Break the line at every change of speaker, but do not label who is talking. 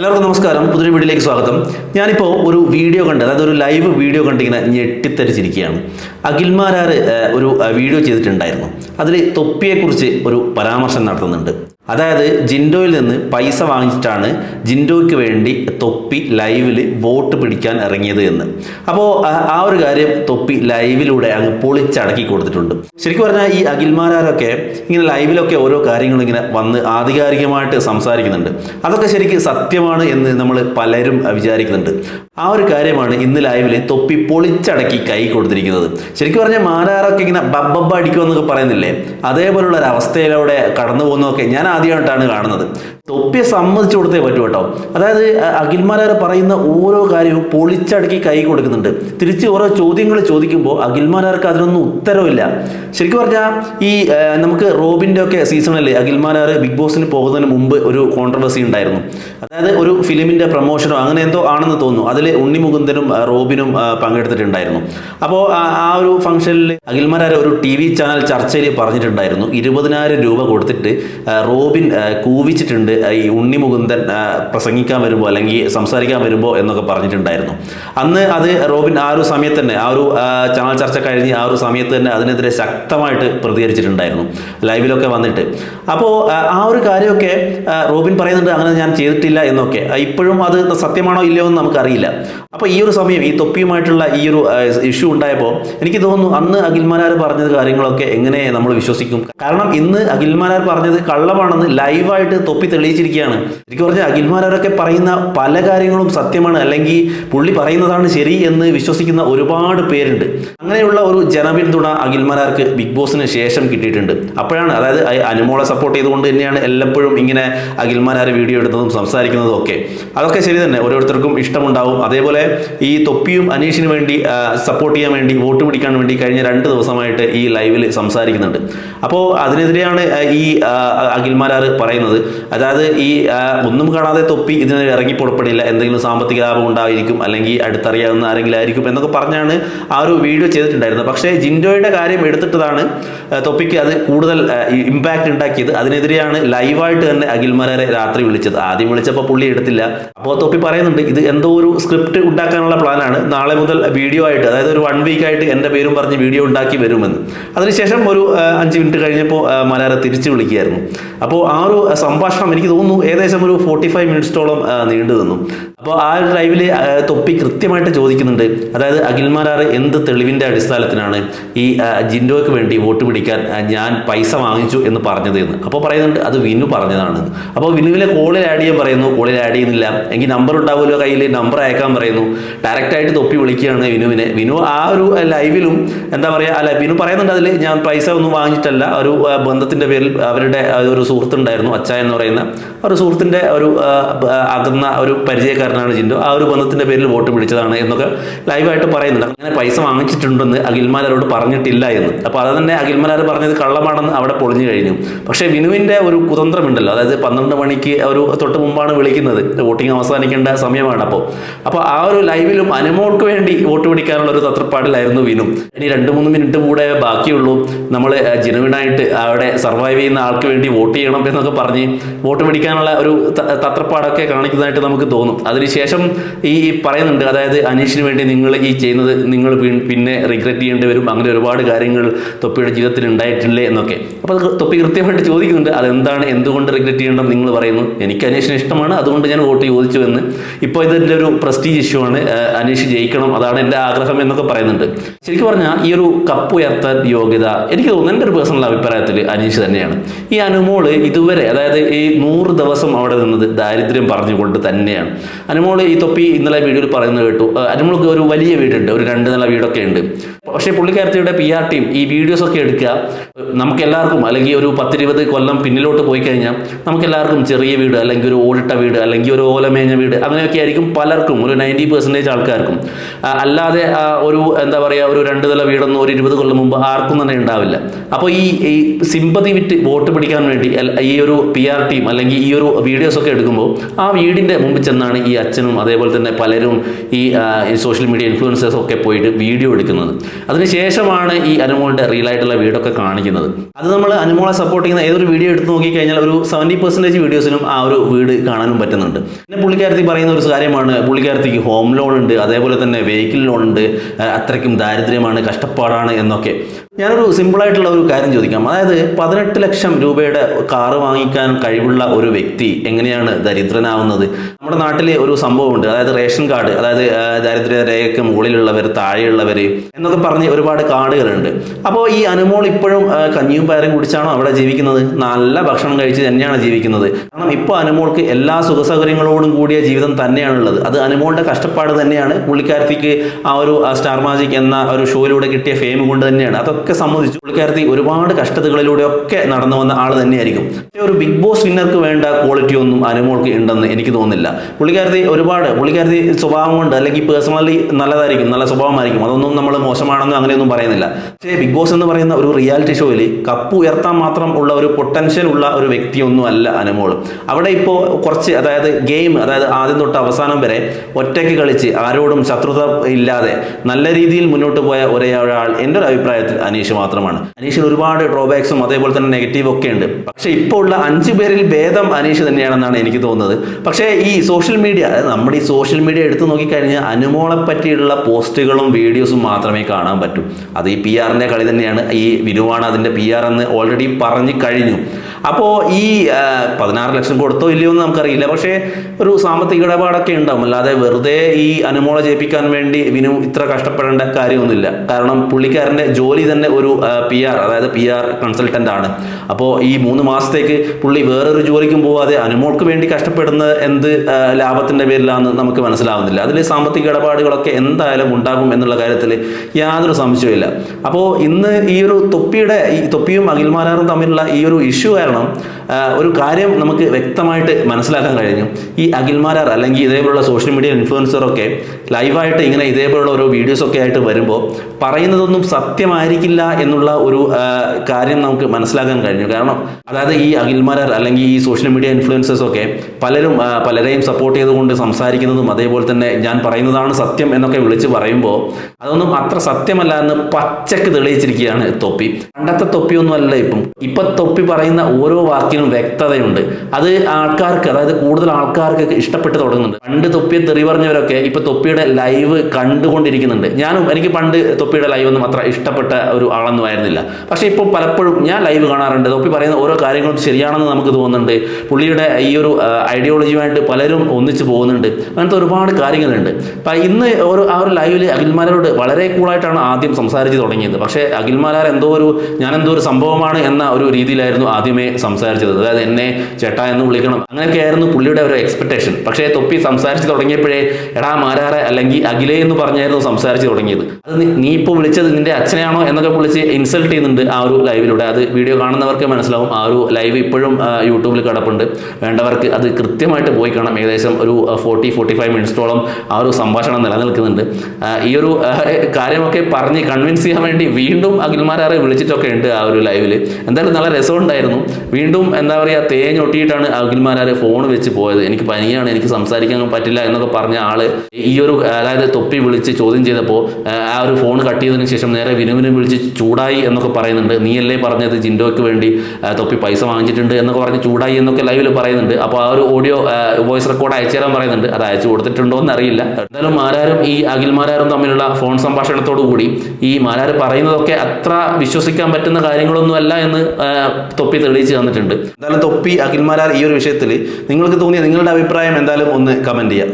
എല്ലാവർക്കും നമസ്കാരം. പുതിയ വീഡിയോയിലേക്ക് സ്വാഗതം. ഞാനിപ്പോൾ ഒരു വീഡിയോ കണ്ട് അതായത് ഒരു ലൈവ് വീഡിയോ കണ്ടിങ്ങനെ ഞെട്ടിത്തരിച്ചിരിക്കുകയാണ് അഖിൽമാരാർ ഒരു വീഡിയോ ചെയ്തിട്ടുണ്ടായിരുന്നു. അതിൽ തൊപ്പിയെക്കുറിച്ച് ഒരു പരാമർശം നടത്തുന്നുണ്ട്. അതായത് ജിൻഡോയിൽ നിന്ന് പൈസ വാങ്ങിച്ചിട്ടാണ് ജിൻഡോയ്ക്ക് വേണ്ടി തൊപ്പി ലൈവിൽ വോട്ട് പിടിക്കാൻ ഇറങ്ങിയത് എന്ന്. അപ്പോൾ ആ ഒരു കാര്യം തൊപ്പി ലൈവിലൂടെ അങ്ങ് പൊളിച്ചടക്കി കൊടുത്തിട്ടുണ്ട്. ശരിക്കും പറഞ്ഞാൽ ഈ അഖിൽമാരാരൊക്കെ ഇങ്ങനെ ലൈവിലൊക്കെ ഓരോ കാര്യങ്ങളും ഇങ്ങനെ വന്ന് ആധികാരികമായിട്ട് സംസാരിക്കുന്നുണ്ട്. അതൊക്കെ ശരിക്കും സത്യമാണ് എന്ന് നമ്മൾ പലരും വിചാരിക്കുന്നുണ്ട്. ആ ഒരു കാര്യമാണ് ഇന്ന് ലൈവിൽ തൊപ്പി പൊളിച്ചടക്കി കൈ കൊടുത്തിരിക്കുന്നത്. ശരിക്കും പറഞ്ഞാൽ മാരാറൊക്കെ ഇങ്ങനെ ബബ്ബ അടിക്കുമെന്നൊക്കെ പറയുന്നില്ലേ? അതേപോലുള്ള ഒരു അവസ്ഥയിലൂടെ കടന്നു പോകുന്നതൊക്കെ ഞാൻ ആദ്യമായിട്ടാണ് കാണുന്നത്. തൊപ്പിയെ സമ്മതിച്ചു കൊടുത്തേ പറ്റൂ കേട്ടോ. അതായത് അഖിൽമാരാർ പറയുന്ന ഓരോ കാര്യവും പൊളിച്ചടക്കി കൈ കൊടുക്കുന്നുണ്ട്. തിരിച്ച് ഓരോ ചോദ്യങ്ങൾ ചോദിക്കുമ്പോൾ അഖിൽമാരാർക്ക് അതിനൊന്നും ഉത്തരവില്ല. ശരിക്കും പറഞ്ഞാൽ ഈ നമുക്ക് റോബിന്റെ ഒക്കെ സീസണല്ലേ അഖിൽമാരാർ ബിഗ് ബോസിന് പോകുന്നതിന് മുമ്പ് ഒരു കോൺട്രവേഴ്സി ഉണ്ടായിരുന്നു. അതായത് ഒരു ഫിലിമിന്റെ പ്രൊമോഷനോ അങ്ങനെ എന്തോ ആണെന്ന് തോന്നുന്നു. അതിൽ ഉണ്ണിമുകുന്ദനും റോബിനും പങ്കെടുത്തിട്ടുണ്ടായിരുന്നു. അപ്പോൾ ആ ഒരു ഫംഗ്ഷനിൽ അഖിൽമാരാർ ഒരു ടി വി ചാനൽ ചർച്ചയിൽ പറഞ്ഞിട്ടുണ്ടായിരുന്നു. ഇരുപതിനായിരം രൂപ കൊടുത്തിട്ട് റോബിൻ കൂവിച്ചിട്ടുണ്ട് ഈ ഉണ്ണി മുകുന്ദൻ പ്രസംഗിക്കാൻ വരുമ്പോൾ അല്ലെങ്കിൽ സംസാരിക്കാൻ വരുമ്പോൾ എന്നൊക്കെ പറഞ്ഞിട്ടുണ്ടായിരുന്നു. അന്ന് അത് റോബിൻ ആ ഒരു സമയത്ത് തന്നെ ആ ഒരു ചാനൽ ചർച്ച കഴിഞ്ഞ് ആ ഒരു സമയത്ത് തന്നെ അതിനെതിരെ ശക്തമായിട്ട് പ്രതികരിച്ചിട്ടുണ്ടായിരുന്നു. ലൈവിലൊക്കെ വന്നിട്ട്. അപ്പോൾ ആ ഒരു കാര്യമൊക്കെ റോബിൻ പറയുന്നുണ്ട് അങ്ങനെ ഞാൻ ചെയ്തിട്ടില്ല എന്നൊക്കെ. ഇപ്പോഴും അത് സത്യമാണോ ഇല്ലയോ എന്ന് നമുക്കറിയില്ല. അപ്പോൾ ഈ ഒരു സമയം ഈ തൊപ്പിയുമായിട്ടുള്ള ഈ ഒരു ഇഷ്യൂ ഉണ്ടായപ്പോൾ എനിക്ക് തോന്നുന്നു അന്ന് അഖിൽമാരാർ പറഞ്ഞത് കാര്യങ്ങളൊക്കെ എങ്ങനെ നമ്മൾ വിശ്വസിക്കും. കാരണം ഇന്ന് അഖിൽമാരാർ പറഞ്ഞത് കള്ളമാണെന്ന് ലൈവായിട്ട് തൊപ്പി തെളിയിച്ചിരിക്കുകയാണ്. എനിക്ക് പറഞ്ഞാൽ അഖിൽമാരവരൊക്കെ പറയുന്ന പല കാര്യങ്ങളും സത്യമാണ്. അല്ലെങ്കിൽ പുള്ളി പറയുന്നതാണ് ശരി എന്ന് വിശ്വസിക്കുന്ന ഒരുപാട് പേരുണ്ട്. അങ്ങനെയുള്ള ഒരു ജനപിന്തുണ അഖിൽമാരാർക്ക് ബിഗ് ബോസിന് ശേഷം കിട്ടിയിട്ടുണ്ട്. അപ്പോഴാണ് അതായത് അനുമോളെ സപ്പോർട്ട് ചെയ്തുകൊണ്ട് തന്നെയാണ് എല്ലപ്പോഴും ഇങ്ങനെ അഖിൽമാരാർ വീഡിയോ എടുത്തതും സംസാരിക്കുന്നതും ഒക്കെ. അതൊക്കെ ശരി തന്നെ. ഓരോരുത്തർക്കും ഇഷ്ടമുണ്ടാവും. അതേപോലെ ഈ തൊപ്പിയും അനീഷിന് വേണ്ടി സപ്പോർട്ട് ചെയ്യാൻ വേണ്ടി വോട്ട് പിടിക്കാൻ വേണ്ടി കഴിഞ്ഞ രണ്ട് ദിവസമായിട്ട് ഈ ലൈവിൽ സംസാരിക്കുന്നുണ്ട്. അപ്പോൾ അതിനെതിരെയാണ് ഈ അഖിൽമാരാർ പറയുന്നത്. അതായത് ഈ ആ, ഒന്നും കാണാതെ തൊപ്പി ഇതിന് ഇറങ്ങി പുറപ്പെടില്ല. എന്തെങ്കിലും സാമ്പത്തിക ലാഭം ഉണ്ടായിരിക്കും അല്ലെങ്കിൽ അടുത്തറിയാവുന്ന ആരെങ്കിലും ആയിരിക്കും എന്നൊക്കെ പറഞ്ഞാണ് ആ ഒരു വീഡിയോ ചെയ്തിട്ടുണ്ടായിരുന്നത്. പക്ഷേ ജിൻഡോയുടെ കാര്യം എടുത്തിട്ടതാണ് തൊപ്പിക്ക് അത് കൂടുതൽ ഇമ്പാക്റ്റ് ഉണ്ടാക്കിയത്. അതിനെതിരെയാണ് ലൈവായിട്ട് തന്നെ അഖിൽമാരെ രാത്രി വിളിച്ചത്. ആദ്യം വിളിച്ചപ്പോൾ പുള്ളി എടുത്തില്ല. അപ്പോൾ തൊപ്പി പറയുന്നുണ്ട് ഇത് എന്തോ ഒരു സ്ക്രിപ്റ്റ് ഉണ്ടാക്കാനുള്ള പ്ലാനാണ് നാളെ മുതൽ വീഡിയോ ആയിട്ട് അതായത് ഒരു വൺ വീക്ക് ആയിട്ട് എന്റെ പേരും പറഞ്ഞ് വീഡിയോ ഉണ്ടാക്കി വരുമെന്ന്. അതിനുശേഷം ഒരു അഞ്ച് മിനിറ്റ് കഴിഞ്ഞപ്പോൾ മലയാളം തിരിച്ചു വിളിക്കുകയായിരുന്നു. അപ്പോൾ ആ ഒരു സംഭാഷണം എനിക്ക് തോന്നുന്നു ഏകദേശം ഒരു ഫോർട്ടി ഫൈവ് മിനിറ്റ്സോളം നീണ്ടു നിന്നു. അപ്പോൾ ആ ഒരു ലൈവിൽ തൊപ്പി കൃത്യമായിട്ട് ചോദിക്കുന്നുണ്ട്. അതായത് അഖിൽമാരാർ എന്ത് തെളിവിന്റെ അടിസ്ഥാനത്തിനാണ് ഈ ജിൻഡോയ്ക്ക് വേണ്ടി വോട്ട് പിടിക്കാൻ ഞാൻ പൈസ വാങ്ങിച്ചു എന്ന് പറഞ്ഞത് എന്ന് അപ്പോൾ പറയുന്നുണ്ട് അത് വിനു പറഞ്ഞതാണ് അപ്പോൾ വിനുവിലെ കോളിൽ ആഡ് ചെയ്യാൻ പറയുന്നു. കോളിൽ ആഡ് ചെയ്യുന്നില്ല. എങ്കിൽ നമ്പർ ഉണ്ടാവുമല്ലോ കയ്യിൽ നമ്പർ അയക്കാൻ പറയുന്നു. ഡയറക്റ്റായിട്ട് തൊപ്പി വിളിക്കുകയാണ് വിനുവിനെ. വിനു ആ ഒരു ലൈവിലും എന്താ പറയുക അല്ല വിനു പറയുന്നുണ്ട് അതിൽ ഞാൻ പൈസ ഒന്നും വാങ്ങിച്ചിട്ടല്ല. ഒരു ബന്ധത്തിന്റെ പേരിൽ അവരുടെ ഒരു സുഹൃത്തുണ്ടായിരുന്നു അച്ഛ എന്ന് പറയുന്ന ഒരു സുഹൃത്തിന്റെ ഒരു അകന്ന ഒരു പരിചയക്കാരനാണ് ജിൻഡോ. ആ ഒരു ബന്ധത്തിന്റെ പേരിൽ വോട്ട് പിടിച്ചതാണ് എന്നൊക്കെ ലൈവായിട്ട് പറയുന്നുണ്ട്. അങ്ങനെ പൈസ വാങ്ങിച്ചിട്ടുണ്ടെന്ന് അഖിൽമാലരോട് പറഞ്ഞിട്ടില്ല എന്ന്. അപ്പോൾ അത് തന്നെ അഖിൽമാരാർ പറഞ്ഞത് കള്ളമാണെന്ന് അവിടെ പൊളിഞ്ഞു കഴിഞ്ഞു. പക്ഷേ വിനുവിന്റെ ഒരു കുതന്ത്രമുണ്ടല്ലോ. അതായത് പന്ത്രണ്ട് മണിക്ക് ഒരു തൊട്ട് മുമ്പാണ് വിളിക്കുന്നത്. വോട്ടിംഗ് അവസാനിക്കേണ്ട സമയമാണ് അപ്പോൾ അപ്പോൾ ആ ഒരു ലൈവിലും അനുമോൾക്ക് വേണ്ടി വോട്ട് പിടിക്കാനുള്ള ഒരു തത്രപ്പാടിലായിരുന്നു വിനു. ഇനി രണ്ട് മൂന്ന് മിനിറ്റ് കൂടെ ബാക്കിയുള്ളൂ. നമ്മൾ ജനുവിനായിട്ട് അവിടെ സർവൈവ് ചെയ്യുന്ന ആൾക്ക് വേണ്ടി വോട്ട് ചെയ്യണം എന്നൊക്കെ പറഞ്ഞ് വോട്ട് പിടിക്കാനുള്ള ഒരു തത്രപ്പാടൊക്കെ കാണിക്കുന്നതായിട്ട് നമുക്ക് തോന്നും. അതിനുശേഷം ഈ പറയുന്നുണ്ട് അതായത് അനീഷിന് വേണ്ടി നിങ്ങൾ ഈ ചെയ്യുന്നത് നിങ്ങൾ പിന്നെ റിഗ്രറ്റ് ചെയ്യേണ്ടി വരും. അങ്ങനെ ഒരുപാട് കാര്യങ്ങൾ തൊപ്പിയുടെ ജീവിതത്തിൽ ഉണ്ടായിട്ടില്ലേ എന്നൊക്കെ. അപ്പോൾ അത് തൊപ്പി കൃത്യമായിട്ട് ചോദിക്കുന്നുണ്ട് അതെന്താണ് എന്തുകൊണ്ട് റിഗ്രറ്റ് ചെയ്യണം നിങ്ങൾ പറയുന്നു. എനിക്ക് അനീഷിന് ഇഷ്ടമാണ് അതുകൊണ്ട് ഞാൻ വോട്ട് ചോദിച്ചു എന്ന് ഇപ്പോൾ ഇതിന്റെ ഒരു പ്രസ്റ്റീജ് ഇഷ്യൂ ആണ് അനീഷ് ജയിക്കണം അതാണ് എന്റെ ആഗ്രഹം എന്നൊക്കെ പറയുന്നുണ്ട്. ശരിക്കും പറഞ്ഞാൽ ഈ ഒരു കപ്പ് ഉയർത്താൻ യോഗ്യത എനിക്ക് തോന്നുന്നു എന്റെ ഒരു പേഴ്സണൽ അഭിപ്രായത്തിൽ അനീഷ് തന്നെയാണ്. ഈ അനുമോൾ ഇതുവരെ അതായത് ഈ നൂറ് ദിവസം അവിടെ നിന്നത് ദാരിദ്ര്യം പറഞ്ഞുകൊണ്ട് തന്നെയാണ്. അനുമോൾ ഈ തൊപ്പി ഇന്നലെ വീഡിയോയിൽ പറയുന്നത് കേട്ടു. അനുമോൾക്ക് ഒരു വലിയ വീടുണ്ട് ഒരു രണ്ട് നില വീടൊക്കെ ഉണ്ട്. പക്ഷേ പുള്ളിക്കാരത്തിയുടെ പി ആർ ടീം ഈ വീഡിയോസ് ഒക്കെ എടുക്കുക നമുക്ക് എല്ലാവർക്കും അല്ലെങ്കിൽ ഒരു പത്തിരുപത് കൊല്ലം പിന്നിലോട്ട് പോയി കഴിഞ്ഞാൽ നമുക്ക് എല്ലാവർക്കും ചെറിയ വീട് അല്ലെങ്കിൽ ഒരു ഓടിട്ട വീട് അല്ലെങ്കിൽ ഒരു ഓലമേഞ്ഞ വീട് അങ്ങനെയൊക്കെ ആയിരിക്കും പലർക്കും ഒരു നയന്റി പെർസെന്റേജ് ആൾക്കാർക്കും. അല്ലാതെ ഒരു എന്താ പറയുക ഒരു രണ്ട് നില വീടൊന്നും ഒരു ഇരുപത് കൊല്ലം മുമ്പ് ആർക്കും തന്നെ ഉണ്ടാവില്ല. അപ്പോൾ ഈ ഈ സിമ്പതി വിറ്റ് വോട്ട് പിടിക്കാൻ വേണ്ടി ഈ ഒരു പി ആർ ടീം അല്ലെങ്കിൽ അല്ലെങ്കിൽ ഈ ഒരു വീഡിയോസ് ഒക്കെ എടുക്കുമ്പോൾ ആ വീടിന്റെ മുമ്പിൽ ചെന്നാണ് ഈ അച്ഛനും അതേപോലെ തന്നെ പലരും ഈ സോഷ്യൽ മീഡിയ ഇൻഫ്ലുവൻസേഴ്സ് ഒക്കെ പോയിട്ട് വീഡിയോ എടുക്കുന്നത്. അതിനുശേഷമാണ് ഈ അനുമോളിന്റെ റിയൽ ആയിട്ടുള്ള വീടൊക്കെ കാണിക്കുന്നത്. അത് നമ്മൾ അനുമോളെ സപ്പോർട്ട് ചെയ്യുന്ന ഏതൊരു വീഡിയോ എടുത്ത് നോക്കിക്കഴിഞ്ഞാൽ ഒരു സെവന്റി പെർസെന്റേജ് വീഡിയോസിനും ആ ഒരു വീട് കാണാനും പറ്റുന്നുണ്ട്. പിന്നെ പുള്ളിക്കാരത്തി പറയുന്ന ഒരു കാര്യമാണ് പുള്ളിക്കാരത്തിക്ക് ഹോം ലോൺ ഉണ്ട് അതേപോലെ തന്നെ വെഹിക്കിൾ ലോൺ ഉണ്ട് അത്രയ്ക്കും ദാരിദ്ര്യമാണ് കഷ്ടപ്പാടാണ് എന്നൊക്കെ. ഞാനൊരു സിമ്പിളായിട്ടുള്ള ഒരു കാര്യം ചോദിക്കാം. അതായത് പതിനെട്ട് ലക്ഷം രൂപയുടെ കാറ് വാങ്ങിക്കാൻ കഴിവുള്ള ഒരു വ്യക്തി എങ്ങനെയാണ് ദരിദ്രനാവുന്നത്? നമ്മുടെ നാട്ടിൽ ഒരു സംഭവമുണ്ട്. അതായത് റേഷൻ കാർഡ് അതായത് ദാരിദ്ര്യരേഖയ്ക്ക് ദാരിദ്ര്യ രേഖയ്ക്ക് മുകളിലുള്ളവർ താഴെയുള്ളവർ എന്നൊക്കെ പറഞ്ഞ് ഒരുപാട് കാർഡുകളുണ്ട് അപ്പോൾ ഈ അനുമോൾ ഇപ്പോഴും കഞ്ഞിയും പയറും കുടിച്ചാണോ അവിടെ ജീവിക്കുന്നത്? നല്ല ഭക്ഷണം കഴിച്ച് തന്നെയാണ് ജീവിക്കുന്നത്. കാരണം ഇപ്പോൾ അനുമോൾക്ക് എല്ലാ സുഖസൗകര്യങ്ങളോടും കൂടിയ ജീവിതം തന്നെയാണുള്ളത്. അത് അനുമോളുടെ കഷ്ടപ്പാട് തന്നെയാണ്. പുള്ളിക്കാരത്തിക്ക് ആ ഒരു സ്റ്റാർ മാജിക് എന്ന ഒരു ഷോയിലൂടെ കിട്ടിയ ഫെയിം കൊണ്ട് തന്നെയാണ്. അതൊക്കെ സമ്മതിച്ചു. പുള്ളിക്കാരത്തി ഒരുപാട് കഷ്ടതകളിലൂടെ ഒക്കെ നടന്നു വന്ന ആൾ തന്നെയായിരിക്കും. പക്ഷേ ഒരു ബിഗ് ബോസ് വിന്നർക്ക് വേണ്ട ക്വാളിറ്റി ഒന്നും അനുമോൾക്ക് ഉണ്ടെന്ന് എനിക്ക് തോന്നുന്നില്ല. പുള്ളിക്കാരത്തി ഒരുപാട് പുള്ളിക്കാരത്തി സ്വഭാവം കൊണ്ട് അല്ലെങ്കിൽ പേഴ്സണലി നല്ലതായിരിക്കും നല്ല സ്വഭാവമായിരിക്കും. അതൊന്നും നമ്മൾ മോശമാണെന്നും അങ്ങനെയൊന്നും പറയുന്നില്ല. പക്ഷേ ബിഗ് ബോസ് എന്ന് പറയുന്ന ഒരു റിയാലിറ്റി ഷോയിൽ കപ്പ് ഉയർത്താൻ മാത്രം ഉള്ള ഒരു പൊട്ടൻഷ്യൽ ഉള്ള ഒരു വ്യക്തിയൊന്നും അല്ല അനുമോൾ അവിടെ ഇപ്പോൾ കുറച്ച് അതായത് ഗെയിം അതായത് ആദ്യം തൊട്ട് അവസാനം വരെ ഒറ്റയ്ക്ക് കളിച്ച് ആരോടും ശത്രുത ഇല്ലാതെ നല്ല രീതിയിൽ മുന്നോട്ട് പോയ ഒരേ ഒരാൾ എന്റെ ഒരു അഭിപ്രായത്തിൽ അനീഷ് മാത്രമാണ്. അനീഷിന് ഒരുപാട് ഡ്രോബാക്സും അതേപോലെ തന്നെ നെഗറ്റീവ് ഒക്കെ ഉണ്ട്. പക്ഷേ ഇപ്പോൾ ഉള്ള അഞ്ച് പേരിൽ ഭേദം അനീഷ് തന്നെയാണെന്നാണ് എനിക്ക് തോന്നുന്നത്. പക്ഷേ ഈ സോഷ്യൽ മീഡിയ നമ്മുടെ ഈ സോഷ്യൽ മീഡിയ എടുത്തു നോക്കിക്കഴിഞ്ഞാൽ അനുമോളെ പറ്റിയുള്ള പോസ്റ്റുകളും വീഡിയോസും മാത്രമേ കാണാൻ പറ്റൂ. അത് ഈ പി ആറിന്റെ കളി തന്നെയാണ്. ഈ വിനുവാണ് അതിന്റെ പി ആർ എന്ന് ഓൾറെഡി പറഞ്ഞു കഴിഞ്ഞു. അപ്പോൾ ഈ പതിനാറ് ലക്ഷം കൊടുത്തോ ഇല്ലയോ എന്ന് നമുക്കറിയില്ല. പക്ഷേ ഒരു സാമ്പത്തിക ഇടപാടൊക്കെ ഉണ്ടാവും. അല്ലാതെ വെറുതെ ഈ അനുമോളെ ജയിപ്പിക്കാൻ വേണ്ടി വിനു ഇത്ര കഷ്ടപ്പെടേണ്ട കാര്യമൊന്നുമില്ല. കാരണം പുള്ളിക്കാരന്റെ ജോലി തന്നെ ഒരു പി ആർ അതായത് പി ആർ കൺസൾട്ടന്റ് ആണ്. അപ്പോൾ ഈ മൂന്ന് മാസത്തേക്ക് പുള്ളി വേറൊരു ജോലിക്കും പോവാതെ അനുമോൾക്ക് വേണ്ടി കഷ്ടപ്പെടുന്ന എന്ത് ലാഭത്തിന്റെ പേരിലാണെന്ന് നമുക്ക് മനസ്സിലാവുന്നില്ല. അതിൽ സാമ്പത്തിക ഇടപാടുകളൊക്കെ എന്തായാലും ഉണ്ടാകും എന്നുള്ള കാര്യത്തിൽ യാതൊരു സംശയമില്ല അപ്പോൾ ഇന്ന് ഈ ഒരു തൊപ്പിയുടെ ഈ തൊപ്പിയും അഖിൽമാരാറും തമ്മിലുള്ള ഈ ഒരു ഇഷ്യൂ കാരണം ഒരു കാര്യം നമുക്ക് വ്യക്തമായിട്ട് മനസ്സിലാക്കാൻ കഴിഞ്ഞു. ഈ അഖിൽമാരാർ അല്ലെങ്കിൽ ഇതേപോലുള്ള സോഷ്യൽ മീഡിയ ഇൻഫ്ലുവൻസറൊക്കെ ലൈവായിട്ട് ഇങ്ങനെ ഇതേപോലുള്ള ഓരോ വീഡിയോസ് ഒക്കെ ആയിട്ട് വരുമ്പോൾ പറയുന്നതൊന്നും സത്യമായിരിക്കില്ല എന്നുള്ള ഒരു കാര്യം നമുക്ക് മനസ്സിലാക്കാൻ കഴിഞ്ഞു. കാരണം അതായത് ഈ അഖിൽമാരർ അല്ലെങ്കിൽ ഈ സോഷ്യൽ മീഡിയ ഇൻഫ്ലുവൻസേഴ്സ് ഒക്കെ പലരും പലരെയും സപ്പോർട്ട് ചെയ്തുകൊണ്ട് സംസാരിക്കുന്നതും അതേപോലെ തന്നെ ഞാൻ പറയുന്നതാണ് സത്യം എന്നൊക്കെ വിളിച്ച് പറയുമ്പോൾ അതൊന്നും അത്ര സത്യമല്ല എന്ന് പച്ചക്ക് തെളിയിച്ചിരിക്കുകയാണ് തൊപ്പി. പണ്ടത്തെ തൊപ്പിയൊന്നും അല്ല ഇപ്പം. ഇപ്പം തൊപ്പി പറയുന്ന ഓരോ വാക്കിനും വ്യക്തതയുണ്ട്. അത് ആൾക്കാർക്ക് അതായത് കൂടുതൽ ആൾക്കാർക്ക് ഇഷ്ടപ്പെട്ട് തുടങ്ങുന്നുണ്ട്. പണ്ട് തൊപ്പിയെ തെറി പറഞ്ഞവരൊക്കെ ഇപ്പൊ തൊപ്പിയുടെ ലൈവ് കണ്ടുകൊണ്ടിരിക്കുന്നുണ്ട്. ഞാനും എനിക്ക് പണ്ട് തൊപ്പിയുടെ ലൈവ് ഒന്നും അത്ര ഇഷ്ടപ്പെട്ട ഒരു ആളൊന്നും ആയിരുന്നില്ല. പക്ഷേ ഇപ്പോൾ പലപ്പോഴും ഞാൻ ലൈവ് കാണാറുണ്ട്. തൊപ്പി പറയുന്ന ഓരോ കാര്യങ്ങളും ശരിയാണെന്ന് നമുക്ക് തോന്നുന്നുണ്ട്. പുള്ളിയുടെ ഈ ഒരു ഐഡിയോളജിയുമായിട്ട് പലരും ഒന്നിച്ചു പോകുന്നുണ്ട്. അങ്ങനത്തെ ഒരുപാട് കാര്യങ്ങളുണ്ട്. അപ്പം ഇന്ന് ഒരു ആ ഒരു ലൈവിൽ അഖിൽമാരോട് വളരെ കൂളായിട്ടാണ് ആദ്യം സംസാരിച്ച് തുടങ്ങിയത്. പക്ഷേ അഖിൽമാരാർ എന്തോ ഒരു ഞാനെന്തോ ഒരു സംഭവമാണ് എന്ന ഒരു രീതിയിലായിരുന്നു ആദ്യമേ സംസാരിച്ചത്. അതായത് എന്നെ ചേട്ടാ എന്ന് വിളിക്കണം. അങ്ങനെയൊക്കെ ആയിരുന്നു പുള്ളിയുടെ ഒരു എക്സ്പെക്ടേഷൻ പക്ഷേ തൊപ്പി സംസാരിച്ച് തുടങ്ങിയപ്പോഴേ എടാ മാരാറെ അല്ലെങ്കിൽ അഖിലേ എന്ന് പറഞ്ഞായിരുന്നു സംസാരിച്ചു തുടങ്ങിയത്. അത് നീ- ഇപ്പോൾ വിളിച്ചത് നിന്റെ അച്ഛനെയാണോ എന്നൊക്കെ വിളിച്ച് ഇൻസൾട്ട് ചെയ്യുന്നുണ്ട് ആ ഒരു ലൈവിലൂടെ അത് വീഡിയോ കാണുന്നവർക്ക് മനസ്സിലാവും. ആ ഒരു ലൈവ് ഇപ്പോഴും യൂട്യൂബിൽ കിടപ്പുണ്ട്. വേണ്ടവർക്ക് അത് കൃത്യമായിട്ട് പോയി കാണാം. ഏകദേശം ഒരു ഫോർട്ടി ഫോർട്ടി ഫൈവ് മിനിറ്റ്സോളം ആ ഒരു സംഭാഷണം നിലനിൽക്കുന്നുണ്ട്. ഈ ഒരു കാര്യമൊക്കെ പറഞ്ഞ് കൺവിൻസ് ചെയ്യാൻ വേണ്ടി വീണ്ടും അഖിൽമാരാറെ വിളിച്ചിട്ടൊക്കെ ഉണ്ട് ആ ഒരു ലൈവിൽ എന്തായാലും നല്ല രസമുണ്ടായിരുന്നു. വീണ്ടും എന്താ പറയുക തേഞ്ഞൊട്ടിയിട്ടാണ് അഖിൽമാരാറ് ഫോൺ വെച്ച് പോയത്. എനിക്ക് പനിയാണ് എനിക്ക് സംസാരിക്കാൻ പറ്റില്ല എന്നൊക്കെ പറഞ്ഞ ആൾ ഈ ഒരു അതായത് തൊപ്പി വിളിച്ച് ചോദ്യം ചെയ്തപ്പോൾ ആ ഒരു ഫോൺ കട്ട് ചെയ്തതിന് ശേഷം നേരെ വിനുവിനെ വിളിച്ച് ചൂടായി എന്നൊക്കെ പറയുന്നുണ്ട്. നീയല്ലേ പറഞ്ഞത് ജിൻഡോയ്ക്ക് വേണ്ടി തൊപ്പി പൈസ വാങ്ങിച്ചിട്ടുണ്ട് എന്നൊക്കെ പറഞ്ഞ് ചൂടായി എന്നൊക്കെ ലൈവിൽ പറയുന്നുണ്ട്. അപ്പോൾ ആ ഒരു ഓഡിയോ വോയിസ് റെക്കോർഡ് അയച്ചു തരാൻ പറയുന്നുണ്ട്. അത് അയച്ചു കൊടുത്തിട്ടുണ്ടോ എന്ന് അറിയില്ല എന്തായാലും മാരാരും ഈ അഖിൽമാരാരും തമ്മിലുള്ള ഫോൺ സംഭാഷണത്തോടു കൂടി ഈ മാരാർ പറയുന്നതൊക്കെ അത്ര വിശ്വസിക്കാൻ പറ്റുന്ന കാര്യങ്ങളൊന്നും അല്ല എന്ന് തൊപ്പി തെളിയിച്ച് തന്നിട്ടുണ്ട്. എന്തായാലും തൊപ്പി അഖിൽമാരാർ ഈ ഒരു വിഷയത്തിൽ നിങ്ങൾക്ക് തോന്നിയ നിങ്ങളുടെ അഭിപ്രായം എന്തായാലും ഒന്ന് കമന്റ് ചെയ്യാം.